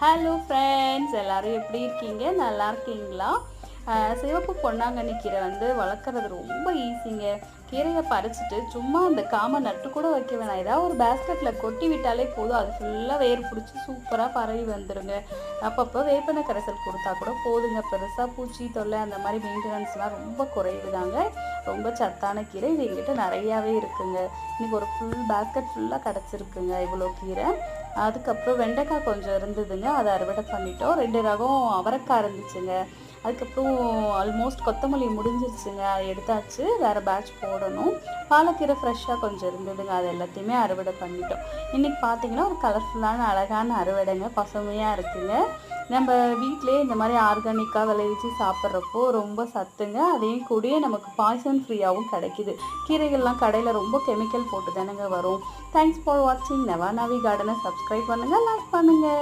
Hello friends எல்லோரும் எப்படி இருக்கீங்க? நல்லா இருக்கீங்களா? சிவப்பு பொன்னாங்கண்ணி கீரை வந்து வளர்க்குறது ரொம்ப ஈஸிங்க கீரையை பறிச்சிட்டு சும்மா அந்த காமை நட்டு கூட வைக்க வேணாம். ஏதாவது ஒரு பேஸ்கெட்டில் கொட்டி விட்டாலே போதும். அது ஃபுல்லாக வேர் பிடிச்சி சூப்பராக பரவி வந்துடுங்க அப்பப்போ வேப்பன கரைசல் கொடுத்தா கூட போதுங்க. பெருசாக பூச்சி தொல்லை அந்த மாதிரி மெயின்டெனன்ஸ்லாம் ரொம்ப குறைவுதாங்க. ரொம்ப சத்தான கீரை இது எங்கிட்ட நிறையாவே இருக்குங்க. இன்றைக்கி ஒரு ஃபுல் பேஸ்கெட் ஃபுல்லாக கிடச்சிருக்குங்க இவ்வளோ கீரை. அதுக்கப்புறம் வெண்டைக்காய் கொஞ்சம் இருந்ததுங்க அதை அறுவடை பண்ணிட்டோம். ரெண்டு ரகம் அவரைக்காய் இருந்துச்சுங்க. அதுக்கப்புறம் ஆல்மோஸ்ட் கொத்தமல்லி முடிஞ்சிருச்சுங்க அதை எடுத்தாச்சு. வேறு பேட்ச் போடணும். பாலக்கீரை ஃப்ரெஷ்ஷாக கொஞ்சம் இருந்ததுங்க அது எல்லாத்தையுமே அறுவடை பண்ணிட்டோம். இன்றைக்கி பார்த்தீங்கன்னா ஒரு கலர்ஃபுல்லான அழகான அறுவடைங்க பசுமையாக இருக்குங்க. நம்ம வீட்டிலே இந்த மாதிரி ஆர்கானிக்காக விளைவிச்சு சாப்பிட்றப்போ ரொம்ப சத்துங்க. அதையும் கூடயே நமக்கு பாய்சன் ஃப்ரீயாகவும் கிடைக்குது. கீரைகள்லாம் கடையில் ரொம்ப கெமிக்கல் போட்டு தானேங்க வரும். தேங்க்ஸ் ஃபார் வாட்சிங் நவா நவி கார்டனை சப்ஸ்கிரைப் பண்ணுங்கள் லைக் பண்ணுங்கள்